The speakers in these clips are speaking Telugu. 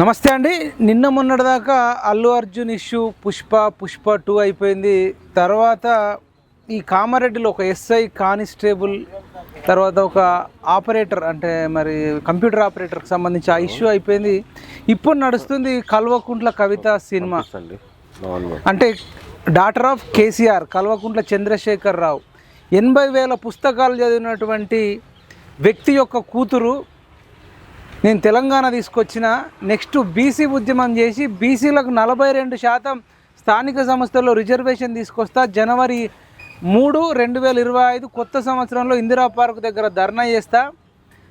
నమస్తే అండి. నిన్న మొన్నటిదాకా అల్లు అర్జున్ ఇష్యూ పుష్ప పుష్ప టూ అయిపోయింది. తర్వాత ఈ కామారెడ్డిలో ఒక ఎస్ఐ కానిస్టేబుల్ తర్వాత ఒక ఆపరేటర్ అంటే మరి కంప్యూటర్ ఆపరేటర్కి సంబంధించి ఆ ఇష్యూ అయిపోయింది. ఇప్పుడు నడుస్తుంది కల్వకుంట్ల కవిత సినిమా. అంటే daughter of KCR Kalvakuntla Chandrashekar Rao. ఎనభై వేల పుస్తకాలు చదివినటువంటి వ్యక్తి యొక్క కూతురు నేను తెలంగాణ తీసుకొచ్చిన నెక్స్ట్ బీసీ ఉద్యమం చేసి బీసీలకు నలభై రెండు శాతం స్థానిక సంస్థల్లో రిజర్వేషన్ తీసుకొస్తా జనవరి మూడు రెండు వేల ఇరవై ఐదు కొత్త సంవత్సరంలో ఇందిరా పార్క్ దగ్గర ధర్నా చేస్తా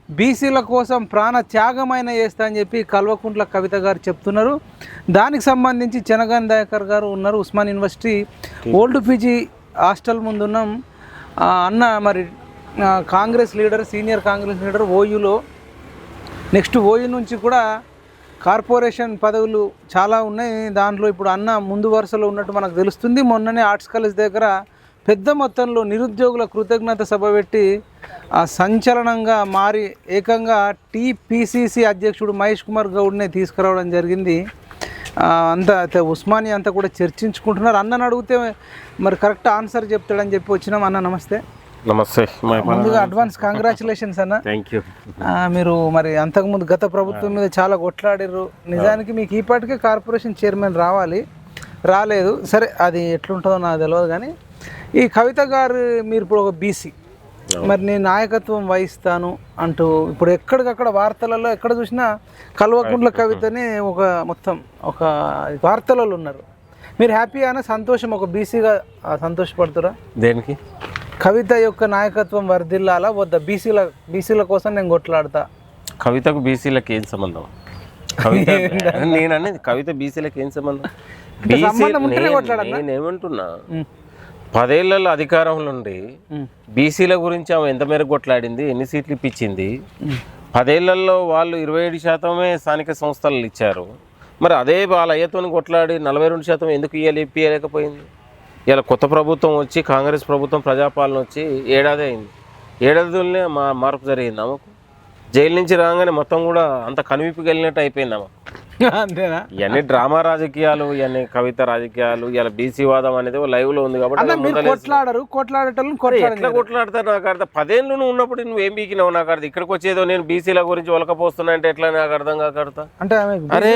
బీసీల కోసం ప్రాణ త్యాగమైన చేస్తా అని చెప్పి కల్వకుంట్ల కవిత గారు చెప్తున్నారు. దానికి సంబంధించి చెనగాన్ దయాకర్ గారు ఉన్నారు Osman university old PG hostel ముందున్నాం. అన్న మరి Congress leader senior Congress leader ఓయూలో next ఓయి నుంచి కూడా కార్పొరేషన్ పదవులు చాలా ఉన్నాయి. దాంట్లో ఇప్పుడు అన్న ముందు వరుసలో ఉన్నట్టు మనకు తెలుస్తుంది. మొన్ననే ఆర్ట్స్ కాలేజ్ దగ్గర పెద్ద మొత్తంలో నిరుద్యోగుల కృతజ్ఞత సభ పెట్టి ఆ సంచలనంగా మారి ఏకంగా టీపీసీసీ అధ్యక్షుడు మహేష్ కుమార్ గౌడ్నే తీసుకురావడం జరిగింది. అంతా ఉస్మానియా అంతా కూడా చర్చించుకుంటున్నారు. అన్నని అడిగితే మరి కరెక్ట్ ఆన్సర్ చెప్తాడని చెప్పి వచ్చినాం. అన్న నమస్తే. నమస్తే. ముందుగా అడ్వాన్స్ కంగ్రాచులేషన్స్ అన్న. థ్యాంక్ యూ మీరు మరి అంతకుముందు గత ప్రభుత్వం మీద చాలా కొట్లాడారు నిజానికి మీకు ఈపాటికే కార్పొరేషన్ చైర్మన్ రావాలి. రాలేదు. సరే అది ఎట్లుంటుందో నాకు తెలియదు కానీ ఈ కవిత గారు మీరు ఇప్పుడు ఒక బీసీ మరి నేను నాయకత్వం వహిస్తాను అంటూ ఇప్పుడు ఎక్కడికక్కడ వార్తలలో ఎక్కడ చూసినా కల్వకుంట్ల కవితని ఒక మొత్తం ఒక వార్తలలో ఉన్నారు. మీరు హ్యాపీ అయినా సంతోషం? ఒక బీసీగా సంతోషపడుతురా? దేనికి? కవిత యొక్క నాయకత్వం వర్ధిల్లాలా? వద్ద? బీసీల బీసీల కోసం నేను కొట్లాడతా. కవితకు బీసీలకు ఏం సంబంధం? కవిత నేను అనేది కవిత బీసీలకు ఏం సంబంధం? బీసీ సంబంధం ఉంటేనే కొట్లాడాలా? నేను ఏమంటున్నా ఉమ్, పదేళ్ళలో అధికారంలో ఉండి బీసీల గురించి ఆమె ఎంత మేరకు కొట్లాడింది? ఎన్ని సీట్లు ఇప్పించింది? పదేళ్ళలో వాళ్ళు ఇరవై ఏడు శాతమే స్థానిక సంస్థలు ఇచ్చారు. మరి అదే వాళ్ళ అయ్యతో కొట్లాడి నలభై రెండు శాతం ఎందుకు ఇయ్యాలి ఇప్పించలేకపోయింది ఇలా కొత్త ప్రభుత్వం వచ్చి కాంగ్రెస్ ప్రభుత్వం ప్రజాపాలన వచ్చి ఏడాది అయింది. ఏడాదిలోనే మా మార్పు జరిగింది. ఆమెకు జైలు నుంచి రాగానే మొత్తం కూడా అంత కనువిప్పు వెళ్ళినట్టు అయిపోయింది ఆమె అంతేనా? ఇవన్నీ డ్రామా రాజకీయాలు ఇవన్నీ కవిత రాజకీయాలు ఇలా బీసీ వాదం అనేది లైవ్లో ఉంది కాబట్టి కొట్లాడరు కొట్లాడేటోళ్ళని ఎట్లా కొట్లాడతారు నాకు అర్థం పదేళ్ళు నువ్వు ఉన్నప్పుడు నువ్వు ఏం బీకినావు నాకు అర్థం ఇక్కడికి వచ్చేదో నేను బీసీల గురించి ఒలకపోతున్నా అంటే ఎట్లా నాకు అర్థం కాకడతా అంటే అరే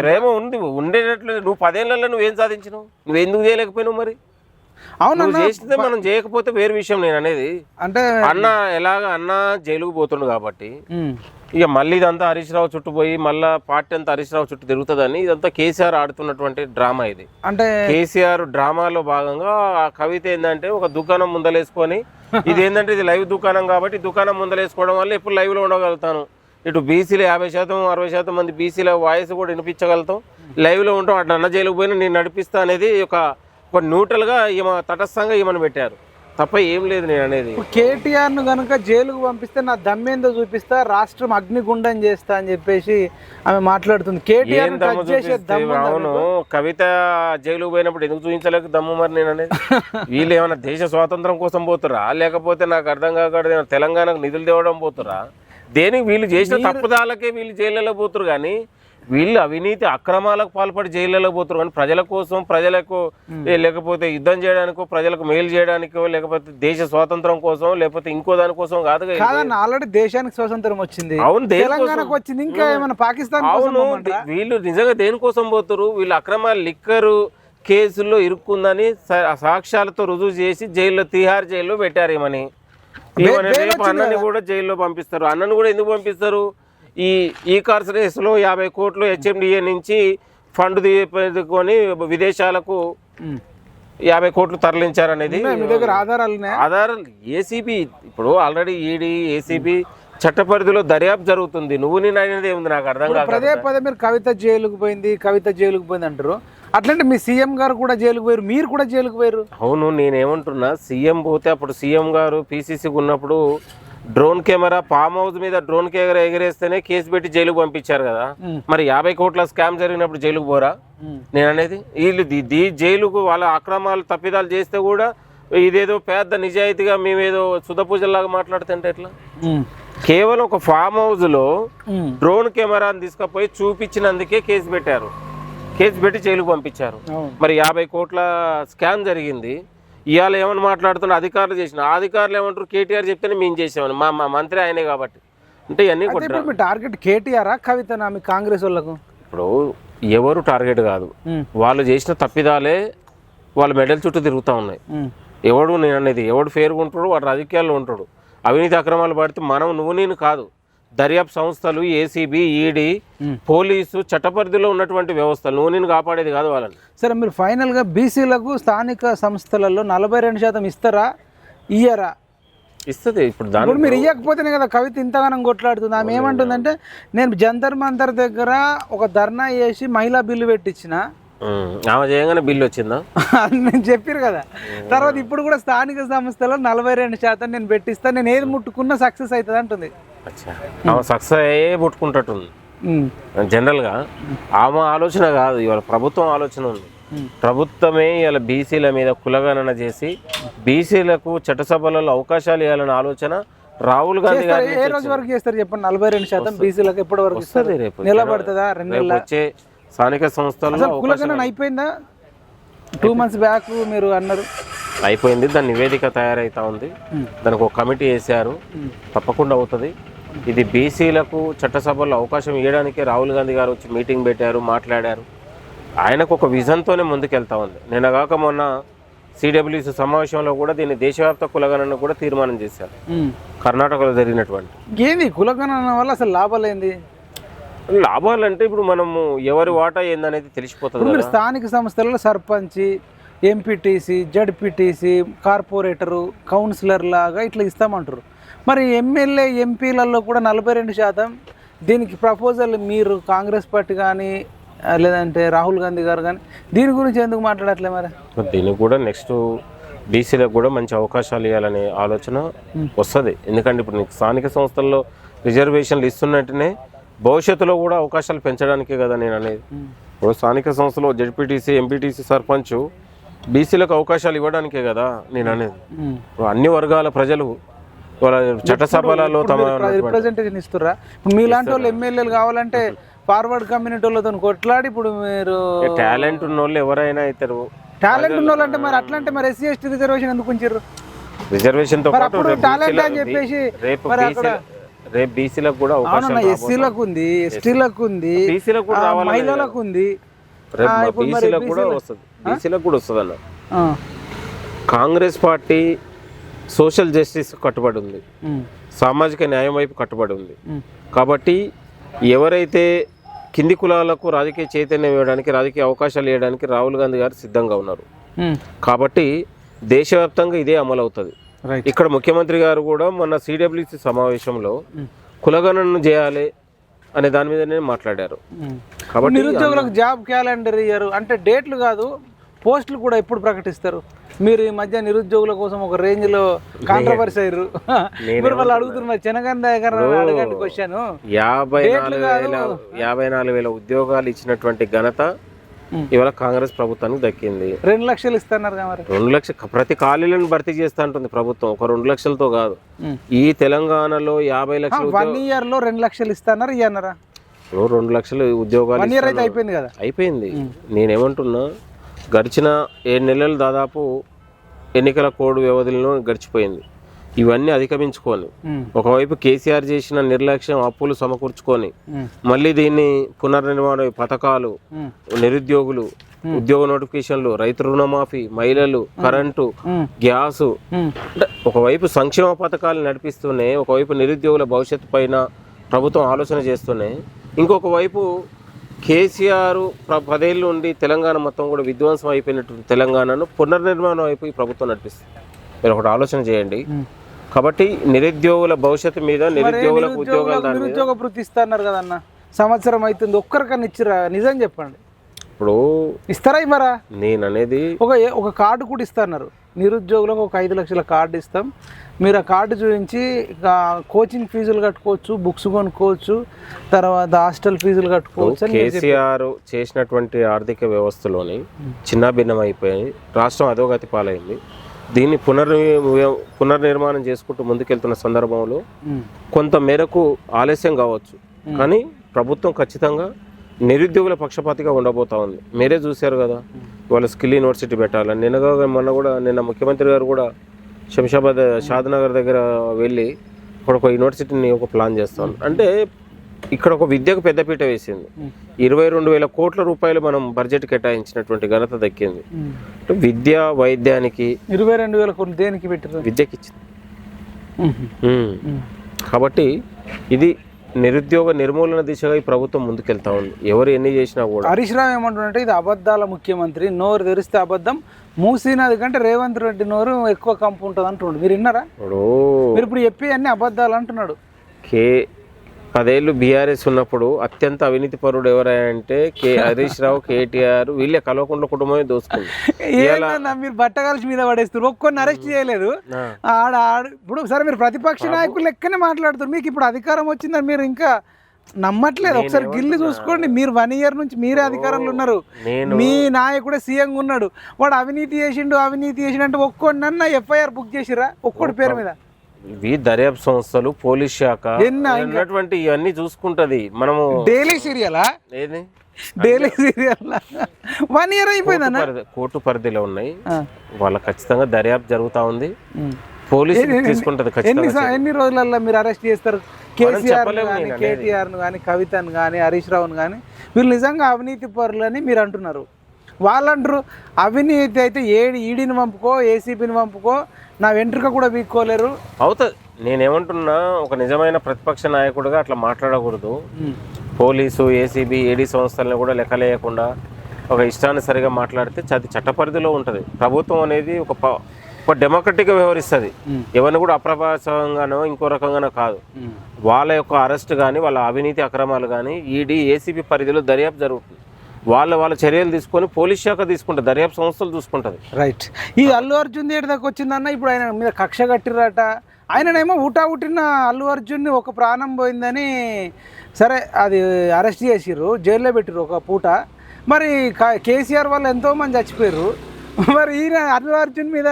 ప్రేమ ఉంది ఉండేటట్లు నువ్వు పదేళ్ళలో నువ్వు ఏం సాధించినావు? నువ్వు ఎందుకు చేయలేకపోయినావు మరి? నువ్వు చేస్తే మనం చేయకపోతే వేరే విషయం నేను అనేది. అంటే అన్న ఎలాగ అన్న జైలుకు పోతుండు కాబట్టి ఇక మళ్ళీ ఇదంతా హరీష్ రావు చుట్టూ పోయి మళ్ళీ పార్టీ అంతా హరీష్ రావు చుట్టూ తిరుగుతుందని ఇదంతా కేసీఆర్ ఆడుతున్నటువంటి డ్రామా ఇది. అంటే కేసీఆర్ డ్రామాలో భాగంగా ఆ కవిత ఏంటంటే ఒక దుకాణం ముందలేసుకొని ఇది ఏంటంటే ఇది లైవ్ దుకాణం కాబట్టి దుకాణం ముందలేసుకోవడం వల్ల ఇప్పుడు live లో ఉండగలుగుతాను. ఇటు బీసీలు యాభై శాతం అరవై శాతం మంది బీసీల వాయిస్ కూడా వినిపించగలుగుతాం. Live లో ఉంటాం అటు అన్న జైలుకు పోయినా నేను నడిపిస్తా అనేది ఒక ఒక న్యూట్రల్గా ఈమె తటస్థంగా ఈమెను పెట్టారు. తప్ప ఏం లేదు నేను అనేది. కేటీఆర్ను కనుక జైలుకు పంపిస్తే నా దమ్మేందో చూపిస్తా రాష్ట్రం అగ్నిగుండం చేస్తా అని చెప్పేసి ఆమె మాట్లాడుతుంది. కేటీఆర్ అవును. కవిత జైలుకు పోయినప్పుడు ఎందుకు చూపించలేక దమ్ము మరి నేను అనేది? వీళ్ళు ఏమైనా దేశ స్వాతంత్రం కోసం పోతురా లేకపోతే నాకు అర్థం కాక తెలంగాణకు నిధులు తేవడం పోతురా దేనికి వీళ్ళు చేసిన తప్పుదాలకే వీళ్ళు జైళ్ళలో పోతురు కానీ వీళ్ళు అవినీతి అక్రమాలకు పాల్పడి జైళ్ళలో పోతురు కానీ ప్రజల కోసం ప్రజలకు లేకపోతే యుద్ధం చేయడానికో ప్రజలకు మేలు చేయడానికో లేకపోతే దేశ స్వాతంత్రం కోసం లేకపోతే ఇంకో దానికోసం కాదు. కాదన్న ఆల్రెడీ దేశానికి స్వాతంత్రం వచ్చింది. అవును తెలంగాణకు వచ్చింది. ఇంకా ఏమైనా పాకిస్తాన్ కోసం అవును? వీళ్ళు నిజంగా దేనికోసం పోతురు? వీళ్ళు అక్రమ లిక్కరు కేసుల్లో ఇరుక్కుందని సాక్ష్యాలతో రుజువు చేసి జైల్లో తిహార్ జైల్లో పెట్టారు ఏమని? అన్నని కూడా జైల్లో పంపిస్తారు. అన్నని కూడా ఎందుకు పంపిస్తారు? ఈ ఈ కార్స్ రేసులో యాభై కోట్లు హెచ్ఎండిఏ నుంచి ఫండ్ తీసుకొని విదేశాలకు. యాభై కోట్లు తరలించారనేది మీ దగ్గర ఆధారాలు ఉన్నాయా? ఆధారం ఏసీబీ ఇప్పుడు ఆల్రెడీ ఈడీ ఏసీబీ చట్ట పరిధిలో దర్యాప్తు జరుగుతుంది. నువ్వు నేను అనేది ఏముంది? నాకు అర్థం కాదు పదే పదే మీరు కవిత జైలుకు పోయింది కవిత జైలుకు పోయింది అంటారు. అట్లంటే మీ సీఎం గారు కూడా జైలుకు పోయారు మీరు కూడా జైలుకు పోయారు. అవును నేనేమంటున్నా సీఎం పోతే అప్పుడు సీఎం గారు పీసీసీకి ఉన్నప్పుడు డ్రోన్ కెమెరా ఫామ్ హౌస్ మీద డ్రోన్ కెమెరా ఎగరేస్తేనే కేసు పెట్టి జైలుకు పంపించారు కదా. మరి యాభై కోట్ల స్కామ్ జరిగినప్పుడు జైలుకు పోరా. నేను అనేది వీళ్ళు ది- జైలుకు వాళ్ళ అక్రమాలు తప్పిదాలు చేస్తే కూడా ఇదేదో పెద్ద నిజాయితీగా మేమేదో సుధ పూజలాగా మాట్లాడుతుంటే ఎట్లా. కేవలం ఒక ఫామ్ హౌస్లో. డ్రోన్ కెమెరాని తీసుకుపోయి చూపించినందుకే కేసు పెట్టారు కేసు పెట్టి జైలుకు పంపించారు మరి యాభై కోట్ల స్కామ్ జరిగింది ఇవాళ ఏమని మాట్లాడుతున్న అధికారులు చేసిన అధికారులు ఏమంటారు? కేటీఆర్ చెప్తేనే మేము చేసామని మా మా మంత్రి ఆయనే కాబట్టి. అంటే ఇవన్నీ ఇప్పుడు మీ టార్గెట్ కేటీఆరా కవితనా మీ కాంగ్రెస్ వాళ్ళకు? ఇప్పుడు ఎవరు టార్గెట్ కాదు. వాళ్ళు చేసిన తప్పిదాలే వాళ్ళ మెడల్ చుట్టూ తిరుగుతూ ఉన్నాయి. ఎవడు నేను అనేది ఎవడు ఫేర్గా ఉంటాడు వాడు రాజకీయాల్లో ఉంటాడు. అవినీతి అక్రమాలు పడితే మనం నువ్వు నేను కాదు. దర్యాప్తు సంస్థలు ఏసీబీ ఈడీ పోలీసు చట్టపరిధిలో ఉన్నటువంటి వ్యవస్థలు నువ్వు నేను కాపాడేది కాదు వాళ్ళని. సరే మీరు ఫైనల్గా బీసీలకు స్థానిక సంస్థలలో నలభై రెండు శాతం ఇస్తారా? ఇయ్యరా? ఇస్తుంది ఇప్పుడు దాని మీరు ఇవ్వకపోతేనే కదా కవిత ఇంతగానం కొట్లాడుతుంది. ఆమె ఏమంటుందంటే నేను జంతర్ మంతర్ దగ్గర ఒక ధర్నా చేసి మహిళా బిల్లు పెట్టించిన ఆమె చేయగానే బిల్లు వచ్చిందా? అని నేను చెప్పారు కదా. తర్వాత ఇప్పుడు కూడా స్థానిక సంస్థలో నలభై రెండు శాతం నేను పెట్టిస్తా నేను ఏది ముట్టుకున్నా సక్సెస్ అవుతుంది అంటుంది. సక్సెస్ అయ్యే పుట్టుకుంటట్టుంది. జనరల్గా ఆమె ఆలోచన కాదు ఇవాళ ప్రభుత్వం ఆలోచన ఉంది. ప్రభుత్వమే ఇవాళ బీసీల మీద కులగణన చేసి బీసీలకు చట్టసభలలో అవకాశాలు ఇవ్వాలనే ఆలోచన రాహుల్ గాంధీ గారి ఏ రోజు వరకు చేస్తారు చెప్పండి? నలభై రెండు శాతం బీసీలకు ఎప్పటి వరకు వస్తుంది రేపు. నిలబడుతుందా? రెండు వచ్చే స్థానిక సంస్థల్లో అసలు కులగణన అయిపోయిందా? టూ మంత్స్ బ్యాక్ మీరు అన్నారు. అయిపోయింది. దాని నివేదిక తయారైతా ఉంది. దానికి ఒక కమిటీ వేశారు. తప్పకుండా అవుతుంది. ఇది బీసీలకు చట్టసభల్లో అవకాశం ఇవ్వడానికి రాహుల్ గాంధీ గారు వచ్చి మీటింగ్ పెట్టారు మాట్లాడారు. ఆయనకు ఒక విజన్తోనే ముందుకెళ్తా ఉంది. నిన్న కాక మొన్న సిడబ్ల్యూసి సమావేశంలో కూడా దీన్ని దేశవ్యాప్త కులగణన కూడా తీర్మానం చేశారు. ఉమ్. కర్ణాటకలో జరిగినటువంటి ఏంది కులగణన వల్ల అసలు లాభాలేంది? లాభాలంటే ఇప్పుడు మనము ఎవరి వాటా ఏందనేది తెలిసిపోతుంది మీరు స్థానిక సంస్థలలో sarpanch MPTC ZPTC corporator councillor లాగా ఇట్లా ఇస్తామంటారు. మరి ఎమ్మెల్యే ఎంపీలలో కూడా నలభై రెండు శాతం దీనికి ప్రపోజల్ మీరు కాంగ్రెస్ పార్టీ కానీ లేదంటే రాహుల్ గాంధీ గారు కానీ దీని గురించి ఎందుకు మాట్లాడట్లే మరి? మరి దీనికి కూడా నెక్స్ట్ బీసీలకు కూడా మంచి అవకాశాలు ఇవ్వాలనే ఆలోచన వస్తుంది. ఎందుకంటే ఇప్పుడు నీకు స్థానిక సంస్థల్లో రిజర్వేషన్లు ఇస్తున్నట్టునే భవిష్యత్తులో కూడా అవకాశాలు పెంచడానికే కదా నేను అనేది. ఇప్పుడు స్థానిక సంస్థలో జడ్పీటీసీ ఎంపీటీసీ సర్పంచ్ బీసీలకు అవకాశాలు ఇవ్వడానికే కదా నేను అనేది. ఇప్పుడు అన్ని వర్గాల ప్రజలు వాళ్ళ చట్టసభలలో తమ రిప్రజెంటేషన్ ఇస్తుర్రా? ఇప్పుడు మీలాంటి వాళ్ళు ఎమ్మెల్యేలు కావాలంటే ఫార్వర్డ్ కమ్యూనిటీ వాళ్ళతో కొట్లాడి ఇప్పుడు మీరు టాలెంట్ ఉన్న వాళ్ళు ఎవరైనా అవుతారు టాలెంట్ ఉన్న వాళ్ళు అంటే మరి అట్లా అంటే మరి ఎస్సీ ఎస్టీ రిజర్వేషన్ ఎందుకు ఉంచారు రిజర్వేషన్తో BC అని చెప్పేసి రేపు రేపు బీసీలకు కూడా అవకాశం అవునన్నా ఎస్సీలకు ఉంది ఎస్టీలకు ఉంది బీసీలకు కూడా మహిళలకు ఉంది. రేపు మా ఇప్పుడు మరి బీసీలకు కూడా వస్తుంది. బీసీలకు కూడా వస్తుంది అన్న. ఆ, కాంగ్రెస్ పార్టీ సోషల్ జస్టిస్ కట్టుబడి ఉంది. ఉమ్, సామాజిక న్యాయం వైపు కట్టుబడి ఉంది. ఉమ్, కాబట్టి ఎవరైతే కింది కులాలకు రాజకీయ చైతన్యం ఇవ్వడానికి రాజకీయ అవకాశాలు ఇవ్వడానికి రాహుల్ గాంధీ గారు సిద్ధంగా ఉన్నారు. ఉమ్, కాబట్టి దేశవ్యాప్తంగా ఇదే అమలు అవుతుంది రైట్ ఇక్కడ ముఖ్యమంత్రి గారు కూడా మొన్న సిడబ్ల్యూసి సమావేశంలో కులగణన చేయాలి అనే దాని మీదనే మాట్లాడారు. కాబట్టి నిరుద్యోగులకు జాబ్ క్యాలెండర్ ఇయ్యరు. అంటే డేట్లు కాదు పోస్టులు కూడా ఎప్పుడు ప్రకటిస్తారు? మీరు ఈ మధ్య నిరుద్యోగుల కోసం ఒక రేంజ్లో కాంట్రవర్సీ అయ్యారు. మీరు వాళ్ళు అడుగుతున్నారు అడగండి క్వశ్చన్ యాభై నాలుగు వేల యాభై నాలుగు వేల ఉద్యోగాలు ఇచ్చినటువంటి ఘనత. ఇవాళ కాంగ్రెస్ ప్రభుత్వానికి దక్కింది. రెండు లక్షలు ఇస్తున్నారు రెండు లక్షల ప్రతి ఖాళీలను భర్తీ చేస్తా ఉంటుంది ప్రభుత్వం. ఒక రెండు లక్షలతో కాదు. ఈ తెలంగాణలో యాభై లక్షల వన్ ఇయర్లో రెండు లక్షలు ఇస్తున్నారు ఇయ్యన్నారా? రెండు లక్షల ఉద్యోగాలు. అయిపోయింది కదా? అయిపోయింది. నేనేమంటున్నా గడిచిన ఏడు నెలలు దాదాపు ఎన్నికల కోడ్ వ్యవధిలో గడిచిపోయింది. ఇవన్నీ అధిగమించుకొని ఒకవైపు కేసీఆర్ చేసిన నిర్లక్ష్యం అప్పులు సమకూర్చుకొని మళ్ళీ దీన్ని పునర్నిర్మాణ పథకాలు నిరుద్యోగులు ఉద్యోగ నోటిఫికేషన్లు రైతు రుణమాఫీ మహిళలు కరెంటు గ్యాసు. ఒకవైపు సంక్షేమ పథకాలు నడిపిస్తూనే ఒకవైపు నిరుద్యోగుల భవిష్యత్తు పైన ప్రభుత్వం ఆలోచన చేస్తూనే ఇంకొక వైపు కేసీఆర్ పదేళ్ళు ఉండి తెలంగాణ మొత్తం కూడా విధ్వంసం అయిపోయినటువంటి తెలంగాణను పునర్నిర్మాణం ఈ ప్రభుత్వం నడిపిస్తుంది. మీరు ఒకటి ఆలోచన చేయండి. కాబట్టి నిరుద్యోగుల భవిష్యత్తు మీద నిరుద్యోగులకు ఉద్యోగాలు నిరుద్యోగ వృత్తి ఇస్తున్నారు కదన్న. సంవత్సరం అవుతుంది ఒక్కరికన్నా ఇచ్చిరా? నిజం చెప్పండి. ఇప్పుడు ఇస్తారా ఇవ్వరా? నేను అనేది ఒక ఒక కార్డు కూడా ఇస్తున్నారు. నిరుద్యోగులకు ఒక ఐదు లక్షల కార్డు ఇస్తాం. మీరు ఆ కార్డు చూపించి కోచింగ్ ఫీజులు కట్టుకోవచ్చు బుక్స్ కొనుక్కోవచ్చు తర్వాత హాస్టల్ ఫీజులు కట్టుకోవచ్చు. కేసీఆర్ చేసినటువంటి ఆర్థిక వ్యవస్థలోని చిన్న భిన్నం అయిపోయి రాష్ట్రం అధోగతి పాలైంది. దీన్ని పునర్ పునర్నిర్మాణం చేసుకుంటూ ముందుకెళ్తున్న సందర్భంలో. కొంత మేరకు ఆలస్యం కావచ్చు. కానీ ప్రభుత్వం ఖచ్చితంగా నిరుద్యోగుల పక్షపాతిగా ఉండబోతా ఉంది. మీరే చూశారు కదా వాళ్ళ స్కిల్ యూనివర్సిటీ పెట్టాలని. నిన్నగా మొన్న కూడా నిన్న ముఖ్యమంత్రి గారు కూడా శంషాబాద్ షాద్నగర్ దగ్గర వెళ్ళి అక్కడ ఒక యూనివర్సిటీని ఒక ప్లాన్ చేస్తాం అంటే ఇక్కడ ఒక విద్యకు పెద్దపీట వేసింది. ఇరవై రెండు వేల కోట్ల రూపాయలు మనం బడ్జెట్ కేటాయించినటువంటి ఘనత దక్కింది. అంటే విద్య వైద్యానికి ఇరవై రెండు వేల కోట్లు దేనికి పెట్టారు? విద్యకి ఇచ్చింది. ఉమ్. కాబట్టి ఇది నిరుద్యోగ నిర్మూలన దిశగా ఈ ప్రభుత్వం ముందుకెళ్తా ఉంది. ఎవరు ఎన్ని చేసినా కూడా. హరీష్ రావు ఏమంటుంటే ఇది అబద్ధాల ముఖ్యమంత్రి. నోరు తెరిస్తే అబద్ధం. మూసినది కంటే రేవంత్ రెడ్డి నోరు ఎక్కువ కంపు ఉంటుంది అంటుండు మీరు విన్నారా? మీరు ఇప్పుడు చెప్పి అన్ని అబద్ధాలు అంటున్నాడు. కే పదేళ్ళు బీఆర్ఎస్ ఉన్నప్పుడు అత్యంత అవినీతి పరుడు ఎవరంటే కే హరీష్ రావు కేటీఆర్ వీళ్ళే కల్వకుంట్ల కుటుంబమే దోసుకుంది. మీరు బట్టగాల్సి మీద పడేస్తారు ఒక్కొన్ని అరెస్ట్ చేయలేదు. ఆడ ఇప్పుడు సరే మీరు ప్రతిపక్ష నాయకులు లెక్కనే మాట్లాడుతారు మీకు ఇప్పుడు అధికారం వచ్చిందని మీరు ఇంకా నమ్మట్లేదు. ఒకసారి గిల్లి చూసుకోండి. మీరు వన్ ఇయర్ నుంచి మీరే అధికారంలో ఉన్నారు. నేను మీ నాయకుడే సీఎం ఉన్నాడు. వాడు అవినీతి చేసిండు అవినీతి చేసిండు అంటే ఒక్కొన్నన్నా ఎఫ్ఐఆర్ బుక్ చేసిరా ఒక్కోటి పేరు మీద. ఇవి దర్యాప్తు సంస్థలు పోలీస్ శాఖ ఉన్నటువంటి ఇవన్నీ చూసుకుంటది. మనము డైలీ సీరియలా? ఏది? Daily serial? వన్ ఇయర్ అయిపోయిందన్న కోర్టు పరిధిలో ఉన్నాయి. వాళ్ళ ఖచ్చితంగా దర్యాప్తు జరుగుతా ఉంది. పోలీసు తీసుకుంటది ఎన్ని ఖచ్చితంగా స- ఎన్ని రోజులలో మీరు అరెస్ట్ చేస్తారు? కేసీఆర్ కానీ. కేటీఆర్ను కానీ కవితను కానీ హరీష్ రావును కానీ వీళ్ళు నిజంగా అవినీతి పరులని మీరు అంటున్నారు. వాళ్ళు అంటారు అవినీతి అయితే ఏడి ఈడీని పంపుకో ఏసీబీని పంపుకో నా వెంట్రుక కూడా వీక్కోలేరు. అవుతుంది నేనేమంటున్నా ఒక నిజమైన ప్రతిపక్ష నాయకుడిగా అట్లా మాట్లాడకూడదు. పోలీసు ఏసీబీ ఏడీ సంస్థలను కూడా లెక్కలేయకుండా ఒక ఇష్టానుసరిగా మాట్లాడితే అది చట్ట పరిధిలో ఉంటుంది. ప్రభుత్వం అనేది ఒక ప- ఒక డెమోక్రటిక్గా వ్యవహరిస్తుంది. ఎవరిని కూడా అప్రభాసంగానో ఇంకో రకంగానో కాదు. వాళ్ళ యొక్క అరెస్ట్ కానీ వాళ్ళ అవినీతి అక్రమాలు కానీ ఈడీ ఏసీబీ పరిధిలో దర్యాప్తు జరుగుతుంది. వాళ్ళ వాళ్ళ చర్యలు తీసుకొని పోలీస్ శాఖ తీసుకుంటుంది దర్యాప్తు సంస్థలు చూసుకుంటుంది. రైట్ ఈ అల్లు అర్జున్ ఏడు దాకా వచ్చిందన్న ఇప్పుడు ఆయన మీద కక్ష కట్టిరట ఆయననేమో ఊటా ఉట్టిన అల్లు అర్జున్ని ఒక ప్రాణం పోయిందని సరే అది అరెస్ట్ చేసిర్రు జైల్లో పెట్టిర్రు ఒక పూట. మరి కేసీఆర్ వాళ్ళు ఎంతోమంది చచ్చిపోయారు మరి ఈయన అల్లు అర్జున్ మీద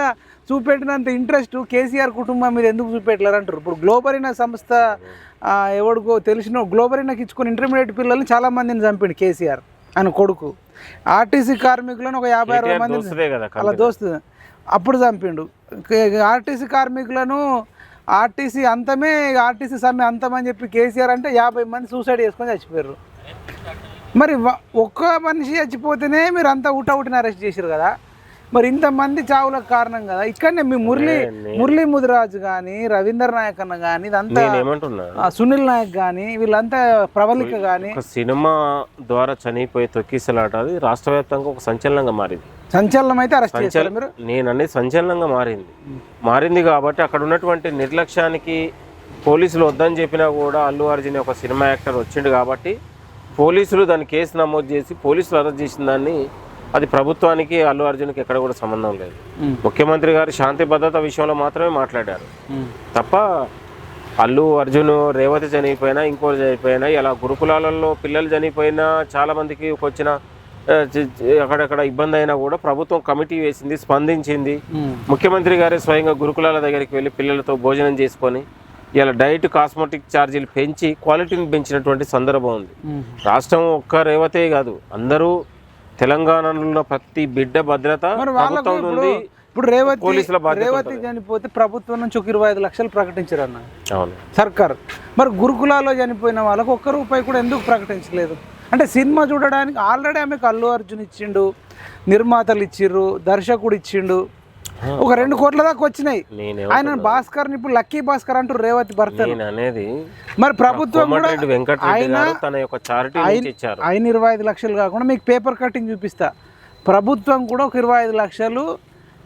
చూపెట్టినంత ఇంట్రెస్ట్ కేసీఆర్ కుటుంబం మీద ఎందుకు చూపెట్టలేరు అంటారు ఇప్పుడు గ్లోబరీనా సంస్థ ఎవడికో తెలిసిన గ్లోబరీనాకి ఇచ్చుకుని ఇంటర్మీడియట్ పిల్లల్ని చాలా మందిని చంపిండు కేసీఆర్. ఆయన కొడుకు. ఆర్టీసీ కార్మికులను ఒక యాభై అరవై కదా అలా దోస్తు అప్పుడు చంపిండు. ఆర్టీసీ కార్మికులను ఆర్టీసీ అంతమే ఆర్టీసీ సమ్మె అంతమని చెప్పి కేసీఆర్ అంటే యాభై మంది సూసైడ్ చేసుకొని చచ్చిపోయారు మరి ఒక్క మనిషి చచ్చిపోతేనే మీరు అంతా ఊట ఊటిని అరెస్ట్ చేశారు కదా. మరి ఇంతమంది చావులకు కారణం కదా. ఇక్కడనే మీ మురళి మురళీ ముదిరాజు కానీ రవీందర్ నాయక్ అన్న కానీ ఇదంతా సునీల్ నాయక్ కానీ వీళ్ళంతా ప్రవళిక కానీ ఒక సినిమా ద్వారా చనిపోయి తొక్కిసలాట అది రాష్ట్ర వ్యాప్తంగా ఒక సంచలనంగా మారింది. సంచలనం అయితే అరెస్ట్ చేశారు మీరు? నేను అనేది సంచలనంగా మారింది. మారింది కాబట్టి అక్కడ ఉన్నటువంటి నిర్లక్ష్యానికి పోలీసులు వద్దని చెప్పినా కూడా అల్లు అర్జున్ ఒక సినిమా యాక్టర్ వచ్చిండు కాబట్టి పోలీసులు దాన్ని కేసు నమోదు చేసి పోలీసులు అరెస్ట్ చేసిన దాన్ని అది ప్రభుత్వానికి అల్లు అర్జున్కి ఎక్కడ కూడా సంబంధం లేదు. ముఖ్యమంత్రి గారు శాంతి భద్రత విషయంలో మాత్రమే మాట్లాడారు. తప్ప అల్లు అర్జున్ రేవతి చనిపోయినా ఇంకోటి చనిపోయినా ఇలా గురుకులాలలో పిల్లలు చనిపోయినా చాలా మందికి వచ్చిన అక్కడక్కడ ఇబ్బంది అయినా కూడా ప్రభుత్వం కమిటీ వేసింది స్పందించింది. ముఖ్యమంత్రి గారే స్వయంగా గురుకులాల దగ్గరికి వెళ్ళి పిల్లలతో భోజనం చేసుకొని ఇలా డైట్ కాస్మెటిక్ ఛార్జీలు పెంచి క్వాలిటీని పెంచినటువంటి సందర్భం ఉంది. రాష్ట్రం ఒక్క రేవతే కాదు అందరూ తెలంగాణలో ఉన్న ప్రతి బిడ్డ భద్రత ప్రభుత్వం ఇప్పుడు నుండి ఇప్పుడు రేవతి రేవతి చనిపోతే ప్రభుత్వం నుంచి ఒక ఇరవై ఐదు లక్షలు ప్రకటించారు అన్న సర్కార్. మరి గురుకులాలో చనిపోయిన వాళ్ళకు ఒక్క రూపాయి కూడా ఎందుకు ప్రకటించలేదు? అంటే సినిమా చూడడానికి ఆల్రెడీ ఆమెకు అల్లు అర్జున్ ఇచ్చిండు నిర్మాతలు ఇచ్చిర్రు దర్శకుడు ఇచ్చిండు. ఒక రెండు కోట్ల దాకా వచ్చినాయి. ఆయన భాస్కర్ని ఇప్పుడు లక్కీ భాస్కర్ అంటూ రేవతి భర్త అనేది మరి ప్రభుత్వం కూడా ఆయన ఆయన ఇరవై ఐదు లక్షలు కాకుండా మీకు పేపర్ కటింగ్ చూపిస్తా. ప్రభుత్వం కూడా ఒక ఇరవై ఐదు లక్షలు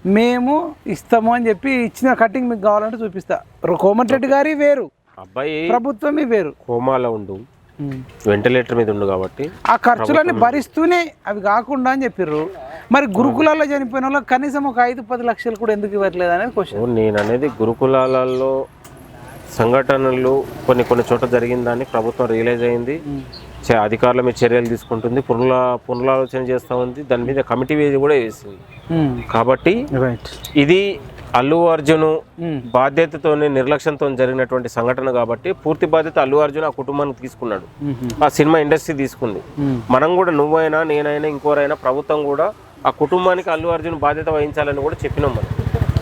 మేము ఇస్తాము అని చెప్పి ఇచ్చిన కటింగ్ మీకు కావాలంటే చూపిస్తా. కోమటిరెడ్డి గారి వేరు. అబ్బాయి ప్రభుత్వమే వేరు. కోమాలో ఉండు. వెంటిలేటర్ మీద ఉండు కాబట్టి ఆ ఖర్చులన్నీ భరిస్తూనే అవి కాకుండా అని చెప్పారు మరి గురుకులాల్లో చనిపోయిన వాళ్ళకి కనీసం ఒక ఐదు పది లక్షలు కూడా ఎందుకు ఇవ్వట్లేదు అనేది క్వశ్చన్ నేను అనేది గురుకులాలలో సంఘటనలు కొన్ని కొన్ని చోట్ల జరిగిందని ప్రభుత్వం రియలైజ్ అయింది. చే- అధికారుల మీద చర్యలు తీసుకుంటుంది. పునరుల పునరాలోచన చేస్తూ ఉంది. దాని మీద కమిటీ కూడా వేసింది. కాబట్టి రైట్ ఇది అల్లు అర్జున్ బాధ్యతతోనే నిర్లక్ష్యంతో జరిగినటువంటి సంఘటన కాబట్టి పూర్తి బాధ్యత అల్లు అర్జున్ ఆ కుటుంబానికి తీసుకున్నాడు. ఆ సినిమా ఇండస్ట్రీ తీసుకుంది. మనం కూడా నువ్వైనా నేనైనా ఇంకోరైనా ప్రభుత్వం కూడా ఆ కుటుంబానికి అల్లు అర్జున్ బాధ్యత వహించాలని కూడా చెప్పినాం మనం.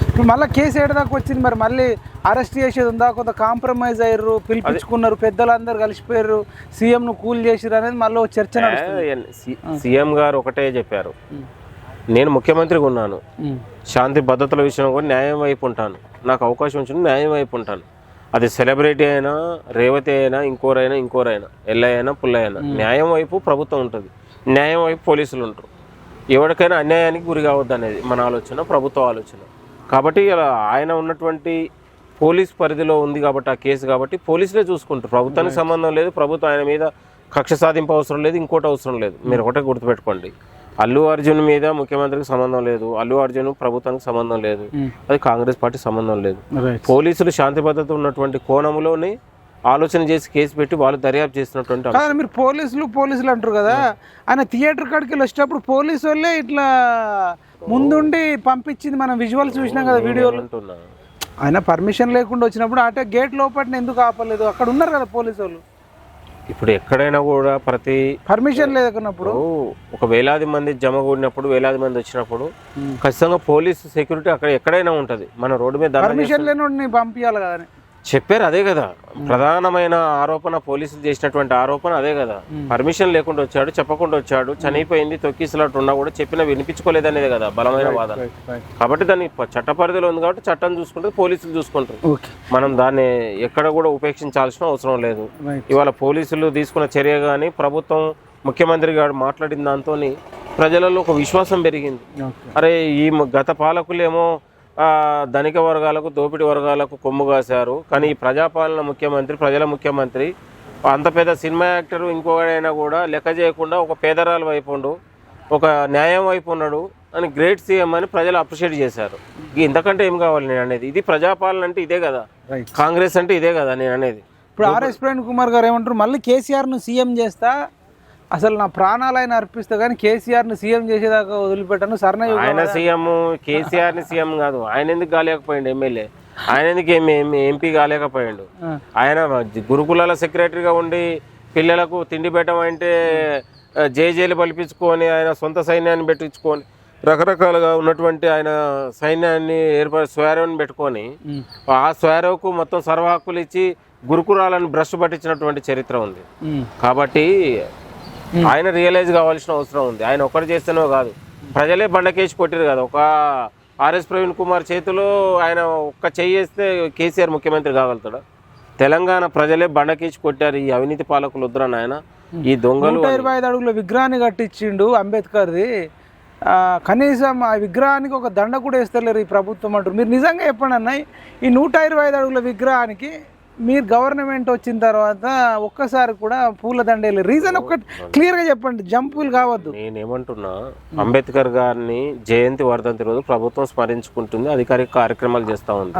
ఇప్పుడు మళ్ళీ కేసు ఏడు దాకా వచ్చింది మరి మళ్ళీ అరెస్ట్ చేసేది ఉందా? కొంత కాంప్రమైజ్ అయ్యారు పిలిపించుకున్నారు పెద్దలు అందరు కలిసిపోయారు సీఎం ను కూల్ చేసిరు అనేది మళ్ళీ చర్చ సీఎం గారు ఒకటే చెప్పారు. నేను ముఖ్యమంత్రిగా ఉన్నాను. శాంతి భద్రతల విషయంలో కూడా న్యాయం వైపు ఉంటాను. నాకు అవకాశం వచ్చింది న్యాయం వైపు ఉంటాను. అది సెలబ్రిటీ అయినా రేవతి అయినా ఇంకోరైనా ఇంకోరైనా పుల్లయ్య అయినా న్యాయం వైపు ప్రభుత్వం ఉంటుంది. న్యాయం వైపు పోలీసులు ఉంటారు. ఎవరికైనా అన్యాయానికి గురి కావద్దు అనేది మన ఆలోచన ప్రభుత్వ ఆలోచన. కాబట్టి ఇలా ఆయన ఉన్నటువంటి పోలీస్ పరిధిలో ఉంది కాబట్టి ఆ కేసు కాబట్టి పోలీసులే చూసుకుంటారు. ప్రభుత్వానికి సంబంధం లేదు. ప్రభుత్వం ఆయన మీద కక్ష సాధింపు అవసరం లేదు. ఇంకోటి అవసరం లేదు. మీరు ఒకటే గుర్తుపెట్టుకోండి. అల్లు అర్జున్ మీద ముఖ్యమంత్రికి సంబంధం లేదు. అల్లు అర్జున్ ప్రభుత్వానికి సంబంధం లేదు. ఉమ్. అది కాంగ్రెస్ పార్టీ సంబంధం లేదు. పోలీసులు శాంతి భద్రత ఉన్నటువంటి కోణంలోనే ఆలోచన చేసి కేసు పెట్టి వాళ్ళు దర్యాప్తు చేసినటువంటి మీరు పోలీసులు పోలీసులు అంటారు కదా. ఆయన థియేటర్ కాడికి వెళ్ళి వచ్చేటప్పుడు పోలీసు వాళ్ళే ఇట్లా ముందుండి పంపించింది. మనం విజువల్స్ చూసినాం కదా వీడియోలు. అంటున్నా. ఆయన పర్మిషన్ లేకుండా వచ్చినప్పుడు అటే గేట్ లోపల ఎందుకు ఆపలేదు? అక్కడ ఉన్నారు కదా పోలీసు వాళ్ళు. ఇప్పుడు ఎక్కడైనా కూడా ప్రతి పర్మిషన్ లేకున్నప్పుడు ఇప్పుడు ఒక వేలాది మంది జమ కూడినప్పుడు వేలాది మంది వచ్చినప్పుడు. ఖచ్చితంగా పోలీసు సెక్యూరిటీ అక్కడ ఎక్కడైనా ఉంటుంది మన రోడ్డు మీద పర్మిషన్ లేని పంపించాలి కదా. చెప్పారు అదే కదా. ప్రధానమైన ఆరోపణ పోలీసులు చేసినటువంటి ఆరోపణ అదే కదా. పర్మిషన్ లేకుండా వచ్చాడు చెప్పకుండా వచ్చాడు చనిపోయింది తొక్కిసలాట్ ఉన్నా కూడా చెప్పినా వినిపించుకోలేదనేది కదా బలమైన వాదన. కాబట్టి దాన్ని చట్ట పరిధిలో ఉంది కాబట్టి చట్టం చూసుకుంటే పోలీసులు చూసుకుంటారు. మనం దాన్ని ఎక్కడ కూడా ఉపేక్షించాల్సిన అవసరం లేదు. ఇవాళ పోలీసులు తీసుకున్న చర్య కానీ ప్రభుత్వం ముఖ్యమంత్రి గారు మాట్లాడిన దాంతో ప్రజలలో ఒక విశ్వాసం పెరిగింది. అరే ఈ గత పాలకులేమో ధనిక వర్గాలకు దోపిడి వర్గాలకు కొమ్ము కాశారు. కానీ ఈ ప్రజాపాలన ముఖ్యమంత్రి ప్రజల ముఖ్యమంత్రి అంత పెద్ద సినిమా యాక్టర్ ఇంకొకడైనా కూడా లెక్క చేయకుండా ఒక పేదరాల వైపు ఉండు ఒక న్యాయం వైపు ఉన్నాడు అని గ్రేట్ సీఎం అని ప్రజలు అప్రిషియేట్ చేశారు. ఇంతకంటే ఏం కావాలి నేను అనేది? ఇది ప్రజాపాలన అంటే ఇదే కదా. కాంగ్రెస్ అంటే ఇదే కదా నేను అనేది. ఇప్పుడు ఆర్ఎస్ ప్రవీణ్ కుమార్ గారు ఏమంటారు? మళ్ళీ కేసీఆర్ను సీఎం చేస్తా అసలు నా ప్రాణాలైన అర్పిస్తా కానీ కేసీఆర్ను సీఎం చేసేదాకా వదిలిపెట్టాను సరణ ఆయన సీఎం కేసీఆర్ని సీఎం కాదు. ఆయన ఎందుకు కాలేకపోయిండు ఎమ్మెల్యే? ఆయన ఎందుకు ఎంపీ కాలేకపోయిండు? ఆయన గురుకులాల సెక్రటరీగా ఉండి పిల్లలకు తిండి పెట్టమంటే జేజేలు పలిపించుకొని ఆయన సొంత సైన్యాన్ని పెట్టించుకొని రకరకాలుగా ఉన్నటువంటి ఆయన సైన్యాన్ని ఏర్పడి స్వారోని పెట్టుకొని ఆ స్వారోకు మొత్తం సర్వ హక్కులు ఇచ్చి గురుకులాలను బ్రష్ పట్టించినటువంటి చరిత్ర ఉంది. కాబట్టి ఆయన రియలైజ్ కావాల్సిన అవసరం ఉంది. ఆయన ఒక్కటి చేస్తేనో కాదు. ప్రజలే బండకేసి కొట్టారు కదా. ఒక ఆర్ఎస్ ప్రవీణ్ కుమార్ చేతిలో ఆయన ఒక్క చెయ్యి వేస్తే కేసీఆర్ ముఖ్యమంత్రి కాగలుగుతాడా? తెలంగాణ ప్రజలే బండకేసి కొట్టారు ఈ అవినీతి పాలకులు వద్దురని ఆయన ఈ దొంగలు ఇరవై ఐదు అడుగుల విగ్రహాన్ని కట్టించిండు అంబేద్కర్ది. ఆ, కనీసం ఆ విగ్రహానికి ఒక దండ కూడా వేస్తలేరు ఈ ప్రభుత్వం అంటారు మీరు నిజంగా చెప్పండి అన్న ఈ నూట ఇరవై ఐదు అడుగుల విగ్రహానికి మీరు గవర్నమెంట్ వచ్చిన తర్వాత ఒక్కసారి కూడా పూల దండ వేయలేరు రీజన్ ఒక్కటి క్లియర్గా చెప్పండి జంపులు కావద్దు. నేనేమంటున్నా అంబేద్కర్ గారిని జయంతి వర్ధంతి రోజు ప్రభుత్వం స్మరించుకుంటుంది అధికారిక కార్యక్రమాలు చేస్తా ఉంది.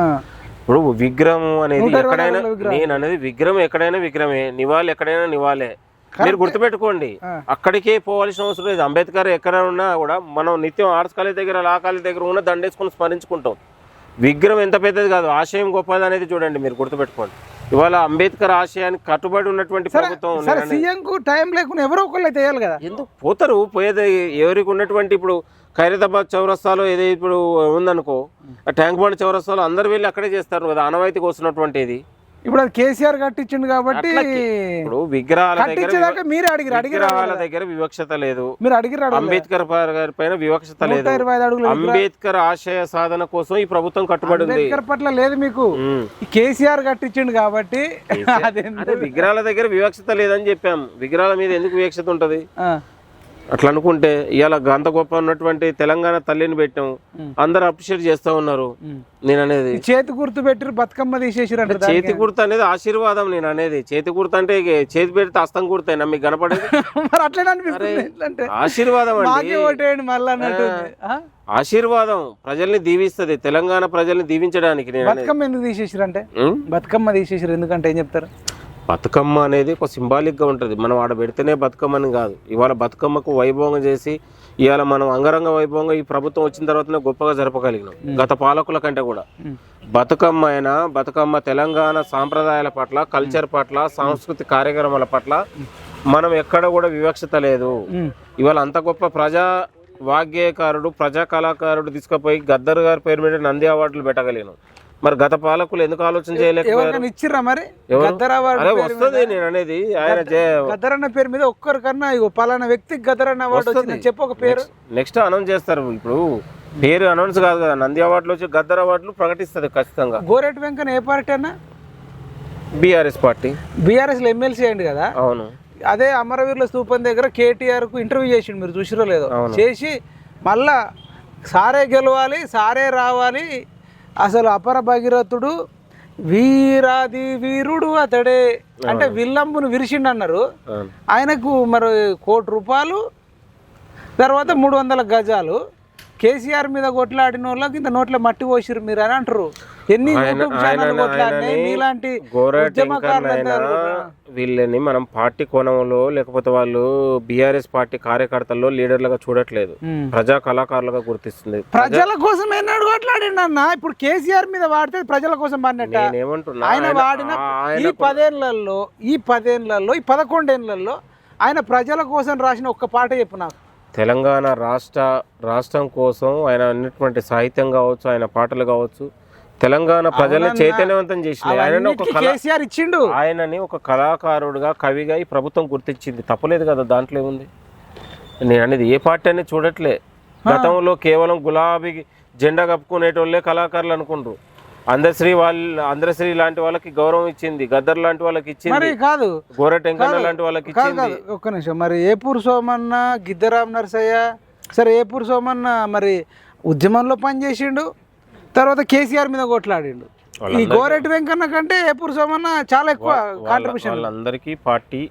ఇప్పుడు విగ్రహం అనేది ఎక్కడైనా. నేను అనేది విగ్రహం ఎక్కడైనా విగ్రహమే నివాళి ఎక్కడైనా నివాళే. మీరు గుర్తుపెట్టుకోండి. అక్కడికే పోవాల్సిన అవసరం లేదు. అంబేద్కర్ ఎక్కడ ఉన్నా కూడా మనం నిత్యం ఆర్ట్స్ కాలేజ్ దగ్గర లా కాలేజ్ దగ్గర ఉన్న దండేసుకొని స్మరించుకుంటాం. విగ్రహం ఎంత పెద్దది కాదు ఆశయం గొప్పది అనేది చూడండి మీరు గుర్తుపెట్టుకోండి. ఇవాళ అంబేద్కర్ ఆశయానికి కట్టుబడి ఉన్నటువంటి ప్రభుత్వం ఉంది. సరే సీఎం కు టైం లేకుండా ఎవరో ఒకళ్ళు చేయాలి కదా? ఎందుకు? పోతారు పోయేది ఎవరికి ఉన్నటువంటి ఇప్పుడు ఖైరతాబాద్ చౌరస్తాలో ఏదో ఇప్పుడు ఉందనుకో ట్యాంక్ బండ్ చౌరస్తాలో అందరు వెళ్ళి అక్కడే చేస్తారు కదా ఆనవాయితీకి వస్తున్నటువంటి ఇది ఇప్పుడు అది కేసీఆర్ కట్టించిండు కాబట్టి ఇప్పుడు విగ్రహాల దగ్గర కట్టించేదాకా మీరే అడిగిరు అడిగిరు విగ్రహాల దగ్గర వివక్షత లేదు. మీరు అడిగిరు. అంబేద్కర్ గారి పైన వివక్షత లేదు. ఇరవై అడుగుల అంబేద్కర్ ఆశయ సాధన కోసం ఈ ప్రభుత్వం కట్టుబడి అంబేద్కర్ పట్ల లేదు మీకు. కేసీఆర్ కట్టించిండు కాబట్టి అదే విగ్రహాల దగ్గర వివక్షత లేదని చెప్పాం. విగ్రహాల మీద ఎందుకు వివక్షత ఉంటది? అట్లా అనుకుంటే ఇవాళ అంత గొప్ప ఉన్నటువంటి తెలంగాణ తల్లిని పెట్టాం అందరు అప్రిషియేట్ చేస్తా ఉన్నారు. నేను అనేది చేతి గుర్తు పెట్టి బతుకమ్మ తీసేసిరు దానికి. చేతి గుర్తు అనేది ఆశీర్వాదం నేను అనేది చేతి గుర్తు అంటే ఇక చేతి పెడితే అస్తం గుర్తేనా? మీకు కనపడేది? మరి అట్లనే అనిపిస్తుంది ఎట్లంటే ఆశీర్వాదం అండి. మాకే ఓటేయండి మళ్ళీ అన్నట్టు ఆ? ఆశీర్వాదం ప్రజల్ని దీవిస్తది. తెలంగాణ ప్రజల్ని దీవించడానికి నేను అనేది బతుకమ్మ ఎందుకు తీసేసిరు అంటే? బతుకమ్మ తీసేసిరు ఎందుకంటే ఏం చెప్తారు? బతుకమ్మ అనేది ఒక సింబాలిక్గా ఉంటుంది. మనం ఆడ పెడితేనే బతుకమ్మని కాదు. ఇవాళ బతుకమ్మకు వైభవంగా చేసి ఇవాళ మనం అంగరంగ వైభవంగా ఈ ప్రభుత్వం వచ్చిన తర్వాతనే గొప్పగా జరపగలిగినాం. గత పాలకుల కంటే కూడా. బతుకమ్మ అయినా బతుకమ్మ తెలంగాణ సాంప్రదాయాల పట్ల కల్చర్ పట్ల సాంస్కృతిక కార్యక్రమాల పట్ల మనం ఎక్కడ కూడా వివక్షత లేదు. ఇవాళ అంత గొప్ప ప్రజా వాగ్గేయకారుడు ప్రజా కళాకారుడు తీసుకుపోయి గద్దర్ గారి పేరు మీద నంది అవార్డులు పెట్టగలిగినాం. మరి గత పాలకులు ఎందుకు ఆలోచన చేయలేకపోయారు? ఇచ్చిర్రా మరి? గద్దర్ అరే వస్తుంది నేను అనేది. ఆయన గద్దరన్న పేరు మీద ఒక్కరికన్నా పలానా వ్యక్తికి గద్దరన్న అవార్డు చెప్పు ఒక పేరు. నెక్స్ట్ అనౌన్స్ చేస్తారు. ఇప్పుడు పేరు అనౌన్స్ కాదు కదా. నంది అవార్డులు వచ్చి గద్దర్ అవార్డులు ప్రకటిస్తుంది ఖచ్చితంగా. గోరెట్ వెంకన్న ఏ పార్టీ అన్న? BRS party. బీఆర్ఎస్లో ఎమ్మెల్సీ అయ్యండి కదా. అవును. అదే అమరవీరుల స్తూపం దగ్గర కేటీఆర్కు ఇంటర్వ్యూ చేసిండు మీరు చూసిరో లేదో. చేసి మళ్ళా సారే గెలవాలి సారే రావాలి అసలు అపర భగీరథుడు వీరాది వీరుడు అతడే. అంటే విల్లంబును విరిసిండు అన్నారు. ఆయనకు మరి కోటి రూపాయలు తర్వాత మూడు వందల గజాలు. కేసీఆర్ మీద కొట్లాడిన వాళ్ళకి ఇంత నోట్ల మట్టి పోసిరు మీరు అని అంటారు ఎన్ని మీలాంటి వీళ్ళని మనం పార్టీ కోణంలో లేకపోతే వాళ్ళు బీఆర్ఎస్ పార్టీ కార్యకర్తల్లో లీడర్లుగా చూడట్లేదు. ప్రజా కళాకారులుగా గుర్తిస్తుంది. ప్రజల కోసం ఎన్నాడు కొట్లాడిండు అన్న? ఇప్పుడు కేసీఆర్ మీద వాడితే ప్రజల కోసం నేనేమంటున్నా ఆయన వాడిన ఈ పదేళ్ళలో ఈ పదేళ్ళలో ఈ పదకొండేళ్ళలో ఆయన ప్రజల కోసం రాసిన ఒక్క పాట చెప్పు నాకు. తెలంగాణ రాష్ట్ర రాష్ట్రం కోసం ఆయన అన్నటువంటి సాహిత్యం కావచ్చు ఆయన పాటలు కావచ్చు తెలంగాణ ప్రజల్ని. చైతన్యవంతం చేసినాయి ఆయనని ఒక కేసీఆర్ ఇచ్చిండు. ఆయనని ఒక కళాకారుడుగా కవిగా ఈ ప్రభుత్వం గుర్తించింది. తప్పలేదు కదా దాంట్లో ఏముంది? నేను అనేది ఏ పార్టీ అని చూడట్లే. గతంలో కేవలం గులాబీ జెండా కప్పుకునేటోళ్ళే కళాకారులు అనుకుండ్రు. అందశ్రీ వాళ్ళ అందశ్రీ లాంటి వాళ్ళకి గౌరవం ఇచ్చింది గద్దర్ లాంటి వాళ్ళకి ఇచ్చింది కాదు గోర టెంకన్న లాంటి వాళ్ళకి ఇచ్చింది. ఒక్క నిమిషం. మరి ఏపూర్ సోమన్న గిద్దరాం నరసయ్య సరే ఏపూర్ సోమన్న మరి ఉద్యమంలో పనిచేసిండు. తర్వాత కేసీఆర్ మీద కొట్లాడిండు. ఈ గోరెటి వెంకన్న కంటే ఏపూర్ సోమన్న చాలా ఎక్కువ కాంట్రిబ్యూషన్ వాళ్ళందరికీ పార్టీ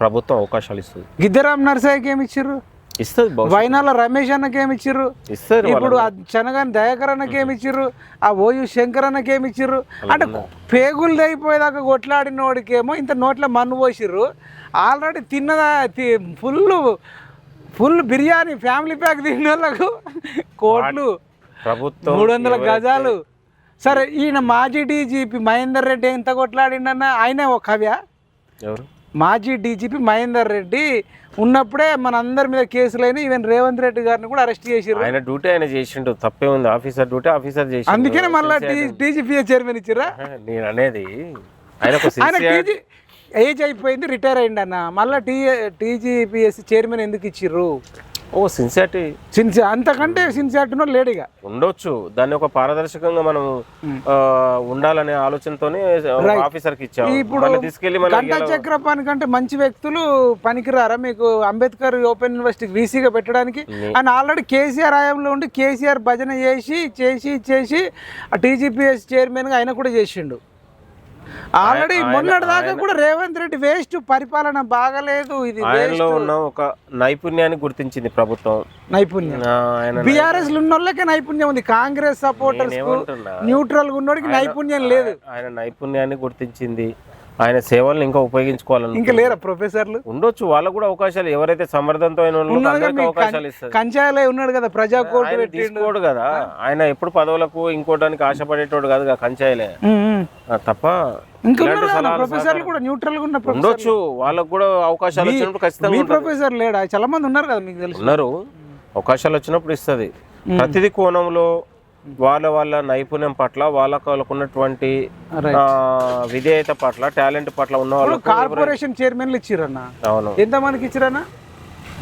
ప్రభుత్వం అవకాశాలు ఇస్తుంది. గిద్దరాం నరసయ్యకి ఏమి ఇచ్చిర్రు? ఇస్తుంది. వైనాల రమేష్ అన్నకి ఏమి ఇచ్చిర్రు? ఇస్తారు ఇప్పుడు ఆ చనగాని దయాకర్ అన్నకి ఏమి ఇచ్చిర్రు? ఆ ఓయు శంకర్ అన్నకి ఏమి ఇచ్చిర్రు? అంటే పేగులు అయిపోయేదాకా కొట్లాడిన వాడికేమో ఇంత నోట్ల మన్ను పోసిర్రు. ఆల్రెడీ తిన్నదా full full biryani family pack తిన్న వాళ్ళకు కోట్లు ప్రభుత్వం మూడు వందల గజాలు. సరే ఈయన మాజీ డీజీపీ మహేందర్ రెడ్డి ఎంత కొట్లాడిండన్న ఆయనే ఒక కవ్య ఎవరు? మాజీ డీజీపీ మహేందర్ రెడ్డి ఉన్నప్పుడే మన అందరి మీద కేసులైన ఈవెన్ రేవంత్ రెడ్డి గారిని కూడా అరెస్ట్ చేసిర్రు. ఆయన డ్యూటీ ఆయన చేసిండు. తప్పే ఉంది. ఆఫీసర్ డ్యూటీ ఆఫీసర్ చేసిండు. అందుకనే మళ్ళీ డీజీపీ చైర్మన్ ఇచ్చిర్రా? నేను అనేది ఆయన ఏజ్ అయిపోయింది రిటైర్ అయ్యిండు అన్న మళ్ళీ టీ టీజీపీఎస్సీ చైర్మన్ ఎందుకు ఇచ్చిర్రు? ఓ సిన్సియారిటీ. సిన్సి అంతకంటే సిన్సియారిటీనో లేడీగా ఉండొచ్చు. దాన్ని ఒక పారదర్శకంగా మనం ఉండాలనే ఆలోచనతోనే ఆఫీసర్కి ఇచ్చాము ఇప్పుడు తీసుకెళ్ళి గంటా చక్రపాణి కంటే మంచి వ్యక్తులు పనికిరారా? మీకు అంబేద్కర్ ఓపెన్ యూనివర్సిటీ వీసీగా పెట్టడానికి. ఆయన ఆల్రెడీ కేసీఆర్ హయాంలో ఉండి కేసీఆర్ భజన చేసి చేసి చేసి టీజీపీఎస్ చైర్మన్గా ఆయన కూడా చేసిండు. ఆల్రెడీ మొన్నటి దాకా కూడా రేవంత్ రెడ్డి వేస్ట్ పరిపాలన బాగలేదు ఇది ఆయనలో ఉన్న ఒక నైపుణ్యాన్ని గుర్తించింది ప్రభుత్వం. నైపుణ్యం. బీఆర్ఎస్ ఉన్న వాళ్ళకే నైపుణ్యం ఉంది. కాంగ్రెస్ సపోర్టర్స్? న్యూట్రల్గా ఉన్నోడికి నైపుణ్యం లేదు. ఆయన నైపుణ్యాన్ని గుర్తించింది. ఆయన సేవలను ఇంకా ఉపయోగించుకోవాలని ఇంకా లేరా ప్రొఫెసర్లు? ఉండొచ్చు వాళ్ళకు కూడా అవకాశాలు ఎవరైతే మీ అవకాశాలు ఇస్తారు. కంచాలే ఉన్నాడు కదా ప్రజా కోర్టు తీసుకోడు కదా. ఆయన ఎప్పుడు పదవులకు ఇంకోటానికి ఆశపడేటోడు కాదు కంచాయలే. తప్ప ప్రొఫెసర్లు కూడా న్యూట్రల్గా ఉన్న ఉండొచ్చు వాళ్ళకు కూడా అవకాశాలు వచ్చినప్పుడు ఖచ్చితంగా మీ ఉంటుంది. ప్రొఫెసర్ లేడా? చాలా మంది ఉన్నారు కదా మీకు తెలుసు. ఉన్నారు. అవకాశాలు వచ్చినప్పుడు ఇస్తుంది. ప్రతిదీ కోణంలో వాళ్ళ వాళ్ళ నైపుణ్యం పట్ల వాళ్ళకు వాళ్ళకు ఉన్నటువంటి Right. ఆ, విధేయత పట్ల టాలెంట్ పట్ల ఉన్న వాళ్ళకు కార్పొరేషన్ చైర్మన్లు ఇచ్చిరన్న? అవును. ఎంత మందికి ఇచ్చిరన్న?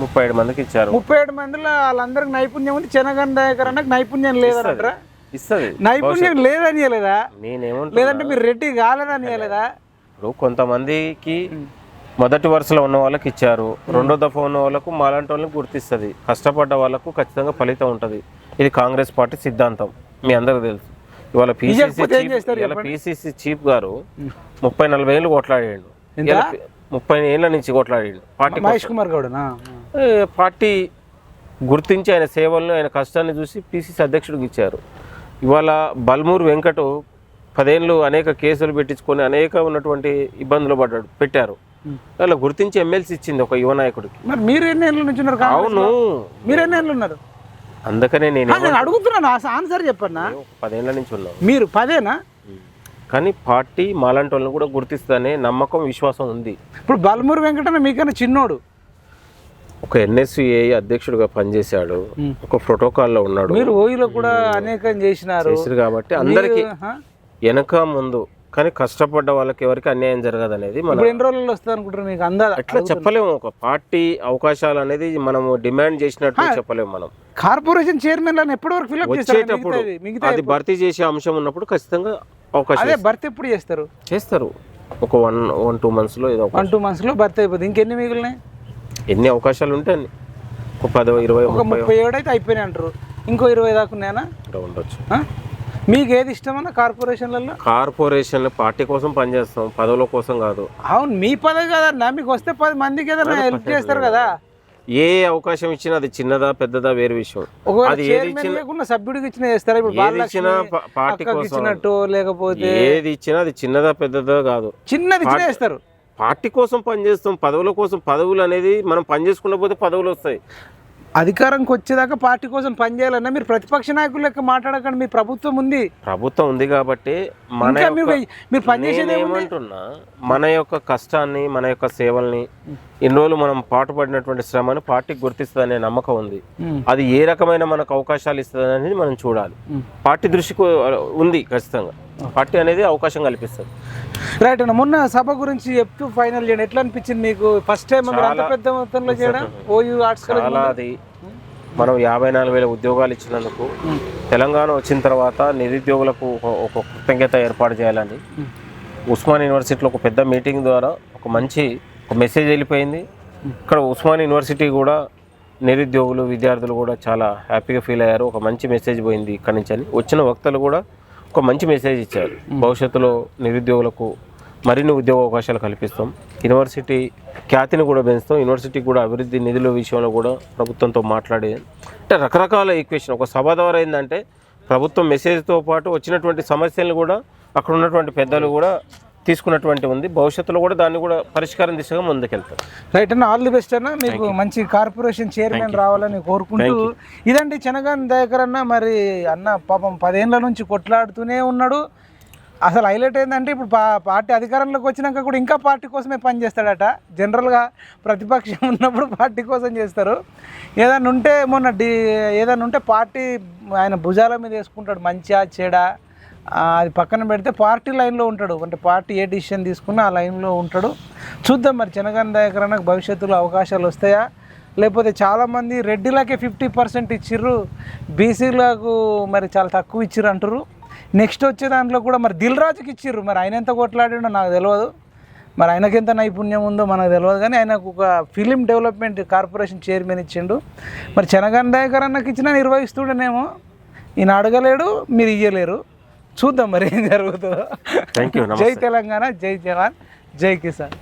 ముప్పై ఏడు మందికి ఇచ్చారు. ముప్పై ఏడు మందిలో వాళ్ళందరికి నైపుణ్యం ఉంది. చెనగన్ దయాకర్ అన్నకు నైపుణ్యం లేదంటారా ఇస్తుంది. నైపుణ్యం లేదని లేదా నేనేమంటున్నా లేదంటే మీరు రెడ్డి కాలేదని లేదా ఇప్పుడు కొంతమందికి మొదటి వరుసలో ఉన్న వాళ్ళకి ఇచ్చారు. రెండో దఫా ఉన్న వాళ్ళకు మాలాంటి వాళ్ళకి గుర్తిస్తుంది. కష్టపడ్డ వాళ్ళకు ఖచ్చితంగా ఫలితం ఉంటుంది. ఇది కాంగ్రెస్ పార్టీ సిద్ధాంతం. మీ అందరికి తెలుసు. ఇవాళ పీసీసీ ఇవాళ పీసీసీ చీఫ్ గారు ముప్పై నలభై ఏళ్ళు కొట్లాడాడు. ముప్పై ఏళ్ళ నుంచి కొట్లాడాడు. పార్టీ మహేష్ కుమార్ గౌడనా? ఏ, పార్టీ గుర్తించి ఆయన సేవలను ఆయన కష్టాన్ని చూసి పిసిసి అధ్యక్షుడికి ఇచ్చారు. ఇవాళ బల్మూరు వెంకట్ పదేళ్ళు అనేక కేసులు పెట్టించుకొని అనేక ఉన్నటువంటి ఇబ్బందులు పడ్డాడు పెట్టారు. అలా గుర్తించి ఎమ్మెల్సీ ఇచ్చింది ఒక యువ నాయకుడికి. మరి మీరు ఎన్ని ఏళ్ళు నుంచి ఉన్నారు అవును? మీరు ఎన్ని ఏళ్ళు ఉన్నారు? అందుకనే నేను అడుగుతున్నాను ఆ ఆన్సర్ చెప్పన్నా. ఒక పదేళ్ళ నుంచి ఉన్నాను. మీరు పదేనా? కానీ పార్టీ మాలాంటి వాళ్ళని కూడా గుర్తిస్తుందనే నమ్మకం విశ్వాసం ఉంది. ఇప్పుడు బలమూరి వెంకటన్న మీకన్నా చిన్నోడు. ఒక ఎన్ఎస్యుఏ అధ్యక్షుడిగా పనిచేశాడు. ఒక ప్రోటోకాల్లో ఉన్నాడు. మీరు ఓయిలో కూడా అనేకం చేసినారు. కాబట్టి అందరికి. వెనక ముందు కానీ కష్టపడ్డ వాళ్ళకి ఎవరికి అన్యాయం జరగదు అనేది మన ఎన్ని రోజుల్లో వస్తుంది అనుకుంటారు మీకు అందా అట్లా చెప్పలేము. ఒక పార్టీ అవకాశాలు అనేది మనము డిమాండ్ చేసినట్టు చెప్పలేము మనం. కార్పొరేషన్ చైర్మన్ ఎప్పటి వరకు ఫిల్అప్ వచ్చేటప్పుడు అది భర్తీ చేసే అంశం ఉన్నప్పుడు ఖచ్చితంగా అవకాశం అదే భర్తీ ఎప్పుడు చేస్తారు? చేస్తారు. ఒక వన్ వన్ టూ మంత్స్లో ఏదో వన్ టూ మంత్స్లో భర్తీ అయిపోతుంది ఇంకెన్ని మిగిలినాయి? ఎన్ని అవకాశాలు ఉంటే అన్ని. ఒక పదో ఇరవై ఒక ముప్పై అయితే అయిపోయినాయి అంటారు. ఇంకో ఇరవై దాకా ఉన్నాయనా? అట్లా ఉండొచ్చు? మీకు ఏది ఇష్టమన్నా కార్పొరేషన్లలో కార్పొరేషన్ పార్టీ కోసం పనిచేస్తాం పదవుల కోసం కాదు. అవును మీ పదవి కదన్నా మీకు వస్తే పది మందికి ఏదైనా హెల్ప్ చేస్తారు కదా. ఏ అవకాశం ఇచ్చినా అది చిన్నదా పెద్దదా వేరే విషయం. అది ఏది లేకుండా సభ్యుడికి ఇచ్చిన చేస్తారా? ఇప్పుడు ఇచ్చినా పార్టీ ఇచ్చినట్టు లేకపోతే ఏది ఇచ్చినా అది చిన్నదా పెద్దదా కాదు. చిన్నది ఇచ్చిన చేస్తారు. పార్టీ కోసం పనిచేస్తాం పదవుల కోసం పదవులు అనేది మనం పని చేసుకున్న పోతే పదవులు వస్తాయి. అధికారంకి వచ్చేదాకా పార్టీ కోసం పనిచేయాలన్నా మీరు ప్రతిపక్ష నాయకులు లెక్క మాట్లాడకండి మీ ప్రభుత్వం ఉంది. ప్రభుత్వం ఉంది కాబట్టి మన మీరు మీరు పనిచేసేది ఏమంటున్నా మన యొక్క కష్టాన్ని మన యొక్క సేవల్ని ఇన్ని రోజులు మనం పాటుపడినటువంటి శ్రమని పార్టీకి గుర్తిస్తుందనే నమ్మకం ఉంది. అది ఏ రకమైన మనకు అవకాశాలు ఇస్తుంది అనేది మనం చూడాలి. పార్టీ దృష్టికి ఉంది ఖచ్చితంగా. పార్టీ అనేది అవకాశం కల్పిస్తుంది. రైట్ అన్న మొన్న సభ గురించి చెప్తూ ఫైనల్ చేయండి. ఎట్లా అనిపించింది మీకు? ఫస్ట్ టైం అంత పెద్ద మొత్తంలో చేయడం? ఓయూ ఆర్ట్స్ చాలా అది మనం యాభై నాలుగు వేల ఉద్యోగాలు ఇచ్చినందుకు తెలంగాణ వచ్చిన తర్వాత నిరుద్యోగులకు ఒక- కృతజ్ఞత ఏర్పాటు చేయాలని ఉస్మాన్ యూనివర్సిటీలో ఒక పెద్ద మీటింగ్ ద్వారా ఒక మంచి ఒక మెసేజ్ వెళ్ళిపోయింది. ఇక్కడ ఉస్మాన్ యూనివర్సిటీ కూడా నిరుద్యోగులు విద్యార్థులు కూడా చాలా హ్యాపీగా ఫీల్ అయ్యారు. ఒక మంచి మెసేజ్ పోయింది ఇక్కడి నుంచి అని. వచ్చిన వక్తలు కూడా ఒక మంచి మెసేజ్ ఇచ్చారు. భవిష్యత్తులో నిరుద్యోగులకు మరిన్ని ఉద్యోగ అవకాశాలు కల్పిస్తాం. యూనివర్సిటీ ఖ్యాతిని కూడా పెంచుతాం. యూనివర్సిటీకి కూడా అభివృద్ధి నిధుల విషయంలో కూడా ప్రభుత్వంతో మాట్లాడి అంటే రకరకాల ఈక్వేషన్ ఒక సభ ద్వారా ఏంటంటే ప్రభుత్వం మెసేజ్తో పాటు వచ్చినటువంటి సమస్యలను కూడా అక్కడ ఉన్నటువంటి పెద్దలు కూడా తీసుకున్నటువంటి ఉంది. భవిష్యత్తులో కూడా దాన్ని కూడా పరిష్కారం దిశగా ముందుకెళ్తాం రైట్ అన్న ఆల్ ది బెస్ట్ అన్న. మీకు మంచి కార్పొరేషన్ చైర్మన్ రావాలని కోరుకుంటూ ఇదండి చెనగాని దయాకర్ అన్న. మరి అన్న పాపం పదేళ్ళ నుంచి కొట్లాడుతూనే ఉన్నాడు. అసలు హైలైట్ ఏంటంటే ఇప్పుడు పా పార్టీ అధికారంలోకి వచ్చినాక కూడా ఇంకా పార్టీ కోసమే పనిచేస్తాడట జనరల్గా ప్రతిపక్షం ఉన్నప్పుడు పార్టీ కోసం చేస్తారు. ఏదైనా ఉంటే మొన్న డి ఏదైనా ఉంటే పార్టీ ఆయన భుజాల మీద వేసుకుంటాడు. మంచిగా చెడా అది పక్కన పెడితే పార్టీ లైన్లో ఉంటాడు. అంటే పార్టీ ఏ డిసిషన్ తీసుకున్నా ఆ లైన్లో ఉంటాడు. చూద్దాం మరి జనగణ దయాకరణకు భవిష్యత్తులో అవకాశాలు వస్తాయా? లేకపోతే చాలామంది రెడ్డిలకే ఫిఫ్టీ పర్సెంట్ ఇచ్చిర్రు బీసీలకు మరి చాలా తక్కువ ఇచ్చిర్రు అంటారు నెక్స్ట్ వచ్చే దాంట్లో కూడా మరి దిల్ రాజుకి ఇచ్చిర్రు. మరి ఆయన ఎంత కొట్లాడిండో నాకు తెలియదు మరి ఆయనకి ఎంత నైపుణ్యం ఉందో మనకు తెలియదు కానీ ఆయనకు ఒక ఫిలిం డెవలప్మెంట్ కార్పొరేషన్ చైర్మన్ ఇచ్చిండు. మరి చెనగన్ దయాకర్ అన్నకి ఇచ్చిన నిర్వహిస్తుడనేమో. ఈయన అడగలేడు మీరు ఇయ్యలేరు. చూద్దాం మరి ఏం జరుగుతుందో. థ్యాంక్ యూ జై తెలంగాణ జై జవాన్ జై కిసాన్.